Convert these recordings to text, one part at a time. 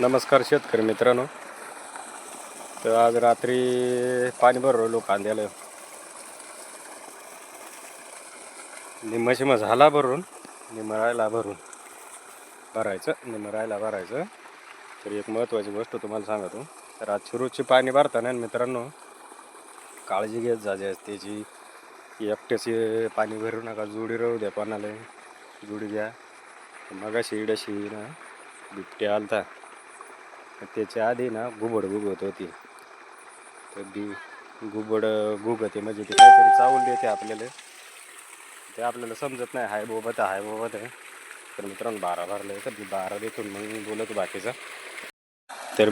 नमस्कार शेतकरी मित्रांनो. तर आज रात्री पाणी भरवलो कांद्याला निम्म शिम झाला भरून निम्म भरून. भरायचं निम्म भरायचं. तर एक महत्त्वाची गोष्ट तुम्हाला सांगतो. तर आज रोजची पाणी भरताना मित्रांनो काळजी घेत जा असते त्याची एकट्याची पाणी भरू नका. जुडी राहू द्या पाण्याला जुडी घ्या. मग शिडशी ना बिबट्या आलता. त्याच्या आधी ना घुबड गुगत होती. तर दी घुबड गुगते म्हणजे ते काहीतरी चावून देते आपल्याला. ते आपल्याला समजत नाही हाय बोबत हाय बोबत आहे. तर मित्रांनो बारा भरले तर मी बारा देतून मग बोलतो बाकीचा. तर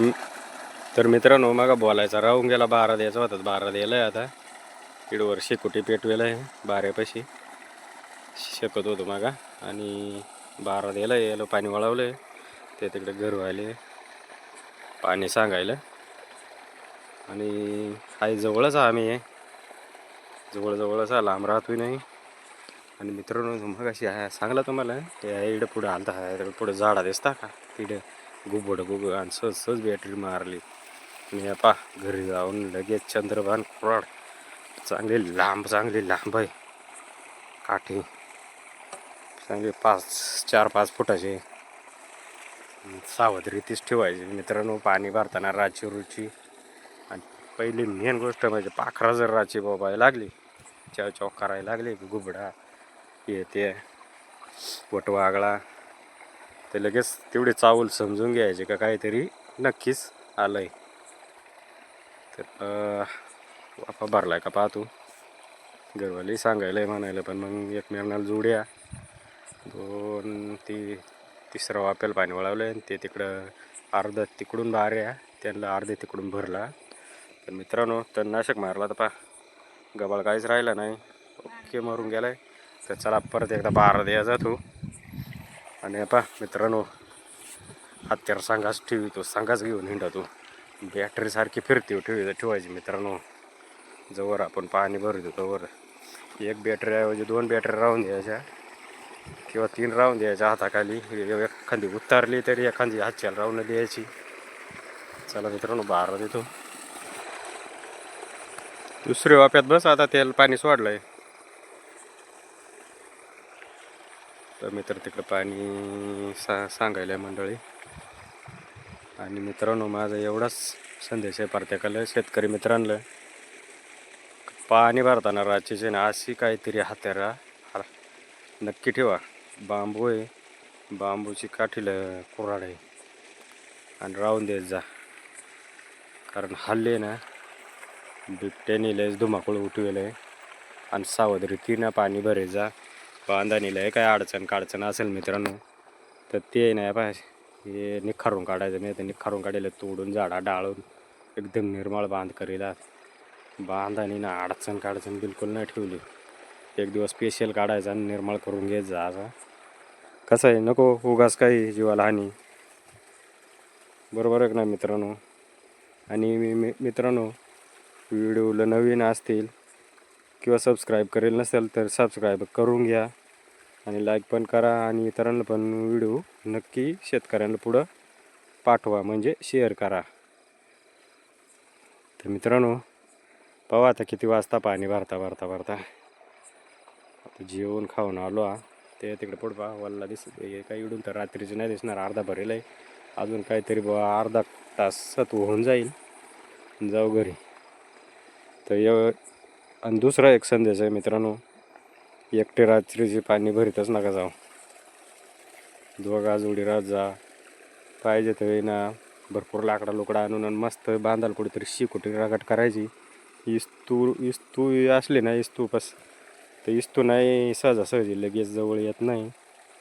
तर मित्रांनो मग बोलायचा राहून गेला बारा द्यायचा होता बारा द्यायला आता. इडवर शेकोटी पेटवेला आहे बाऱ्यापाशी. शकत होतो मागा. आणि बारा द्यायला यायला पाणी वळवलं आहे ते तिकडे घर व्हायले पाणी सांगायला. आणि काही जवळच आहे आम्ही आहे. जवळजवळच आहे लांब राहतोही नाही. आणि मित्रांनो मग अशी आहे सांगला तुम्हाला ते इकडं पुढं आलता आहे पुढे झाडा दिसता का? तिकडे गुबड गुब आणि सहज सहज बॅटरी मारली. आणि पा घरी जाऊन लगेच चंद्रभान कुराड चांगली लांब चांगली लांब आहे. काठी चांगली पाच चार पाच फुटाचे सावधरीतीच ठेवायची. मित्रांनो पाणी भरताना राची रुची. आणि पहिली मेन गोष्ट म्हणजे पाखरा जर राची बाबा लागली चव चौक करायला लागली गुबडा येते वटवागळा ते लगेच तेवढे चावल समजून घ्यायचे का काहीतरी नक्कीच आलंय. तर अं, वाफा भरलाय का पाहतो. घरवाली सांगायला म्हणायला पण मग एकमेकांना जोड्या. दोन ती तिसरं वाप्याला पाणी वळवलं आणि ते तिकडं अर्धं तिकडून बाऱ्या त्यांना अर्धे तिकडून भरला. तर मित्रांनो तणनाशक मारला तर पा गबाळ काहीच राहिला नाही. ओके मारून गेला आहे तर चला परत एकदा बारा द्या जातो आणि पा मित्रांनो हत्यार सांगाच ठेवितो सांगाच घेऊन हिंडतो बॅटरीसारखी फिरते हो, ठेवी ठेवायची मित्रांनो. जवळ आपण पाणी भरतो तोवर एक बॅटरीऐवजी दोन बॅटरी राहून द्यायच्या. किंवा तीन राहून द्यायच्या हाताखाली. एखादी उतारली तरी एखादी हातच्याला राहून द्यायची. चला मित्रांनो बारा देतो. दुसऱ्या वाप्यात बस आता तेल पाणी सोडलंय. तर मित्र तिकडं पाणी सा सांगायला मंडळी. आणि मित्रांनो माझा एवढाच संदेश आहे प्रत्येकाला शेतकरी मित्रांना. पाणी भरताना राहायचे ना अशी काहीतरी हात्यारा राहा नक्की ठेवा. बांबू आहे बांबूची काठीला कुऱ्हाड. आहे आणि राहून देत जा. कारण हल्ले ना बिबट्याने लयच धुमाकूळ उठवेलं आहे आणि सावधरीतीनं पाणी भरे जा. बांधानीला आहे काय अडचण काडचण असेल मित्रांनो. तर ते नाही पा हे निखारून काढायचं नाही तर निखारून काढायला तोडून झाडा डाळून एकदम निर्मळ बांध करीला. बांधानी ना अडचण काडचण बिलकुल नाही ठेवली. एक दिवस स्पेशल काढायचा आणि निर्माण करून घेत जा कसं आहे नको उगाच काही जीवाला हानी. बरोबर आहे ना मित्रांनो? आणि मी मी- मित्रांनो व्हिडिओला नवीन असतील किंवा सबस्क्राईब करेल नसेल तर सबस्क्राईब करून घ्या आणि लाईक पण करा आणि इतरांना पण व्हिडिओ नक्की शेतकऱ्यांना पुढं पाठवा म्हणजे शेअर करा. तर मित्रांनो पाहू आता किती वाजता पाणी भरता भरता भरता. आता जेवण खाऊन आलो हा. ते तिकडे पुढ पहा वल्ला दिस काही इडून तर रात्रीचे नाही दिसणार अर्धा भरेल आहे. अजून काहीतरी बुवा अर्धा तासात होऊन जाईल. जाऊ घरी. तर एव आणि दुसरा एक संदेश आहे मित्रांनो एकटे रात्रीचे पाणी भरीतच नका जाऊ. दोघा जोडी रात जा. पाहिजे तर ना भरपूर लाकडा लोकडा आणून आणि मस्त बांधाल कुठेतरी शिकुटी रागट करायची. इस्तू इस्तू असले ना इस्तू बस. तर इस्तू नाही सहजासहजी लगेच जवळ येत नाही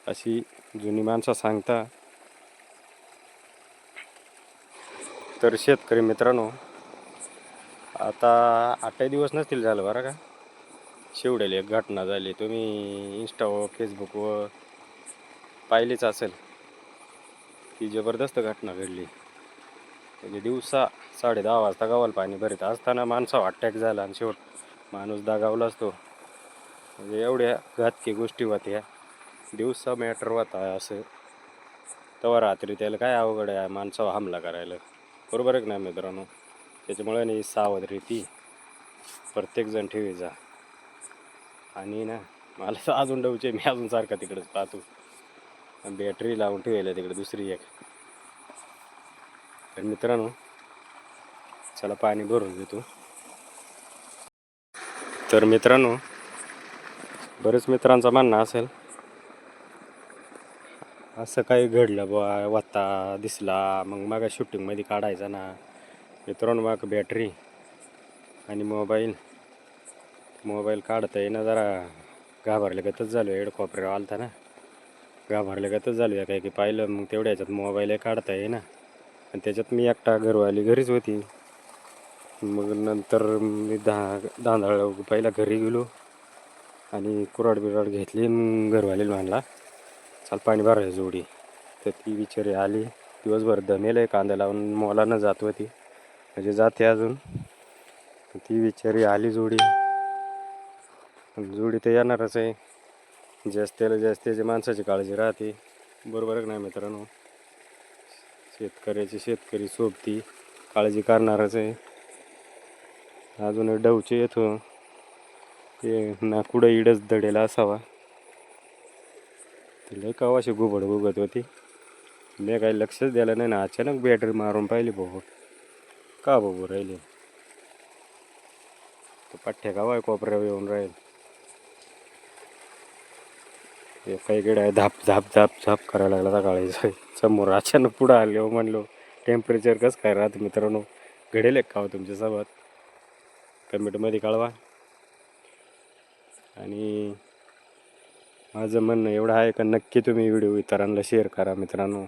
अशी जुनी माणसं सांगता. तर शेतकरी मित्रांनो आता आठही दिवस नसतील झालं बरं का? शेवड्याला एक घटना झाली. तुम्ही इंस्टावर फेसबुकवर पाहिलीच असेल ती जबरदस्त घटना घडली. म्हणजे दिवसा साडे दहा वाजता गावाला पाणी भरत असताना माणसावर अटॅक झाला आणि शेवट माणूस दागावला असतो. म्हणजे एवढ्या घातकी गोष्टी होत्या. दिवसा मॅटर होता असं. तेव्हा रात्री त्याला काय अवघड आहे माणसावर हमला करायला. बरोबर आहे नाही मित्रांनो? त्याच्यामुळे नाही सावध रीती प्रत्येकजण ठेवी जा. आणि ना मला तर अजून डवचे मी अजून सारखा तिकडेच पाहतो. बॅटरी लावून ठेवायला तिकडे दुसरी एक. तर मित्रांनो चला पाणी भरून घेतो. तर मित्रांनो बरेच मित्रांचं म्हणणं असेल. असं काही घडलं बुवा वत्ता दिसला. मग मग शूटिंगमध्ये काढायचा ना. मित्रांनो मग बॅटरी आणि मोबाईल मोबाईल काढता येईना जरा. घाबरले गतच झालो हेड कोपऱ्यावर आलता ना. घाबरले गतच झालो काय की पाहिलं. मग तेवढ्या ह्याच्यात मोबाईलही काढता येईना. आणि त्याच्यात मी एकटा घरवाली घरीच होती. मग नंतर मी दहा दांदळ पहिला घरी गेलो. आणि कुराड बिराड घेतली घरवाली म्हणला चाल पाणी भरायला जोडी. तर ती बिचारी आली दिवसभर दमेल आहे कांदा लावून मोलानं जात होती. म्हणजे जाते अजून. ती बिचारी आली जोडी. जोडी तर येणारच आहे. जास्तीला जास्त त्याची माणसाची काळजी राहते. बरोबर नाही मित्रांनो? शेतकऱ्याची शेतकरी सोबती काळजी करणारच आहे. अजून डवचे येतो. ते नाकुडं इडच दडेला असावा. तिला का अशी गुबड गुगत होती. मी काही लक्षच द्यायला नाही ना. अचानक बॅटरी मारून पाहिली भाऊ. का बघू राहिली? तो पठ्ठ्या गावा कोपऱ्यावर येऊन राहील? ते काही आहे धाप झाप झाप झाप करायला लागला सकाळी समोर अचानक पुढं आले हो म्हणलो टेम्परेचर कसं काय राहतं मित्रांनो? घडेल का हो तुमच्यासोबत? कमेंटमध्ये कळवा. आणि माझं म्हणणं एवढं आहे का नक्की तुम्ही व्हिडिओ इतरांना शेअर करा मित्रांनो.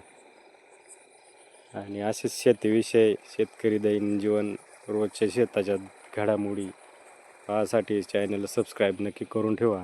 आणि असेच शेतीविषय शेतकरी दैन जीवन रोजच्या शेताच्या घडामोडी पाहासाठी चॅनलला सबस्क्राईब नक्की करून ठेवा.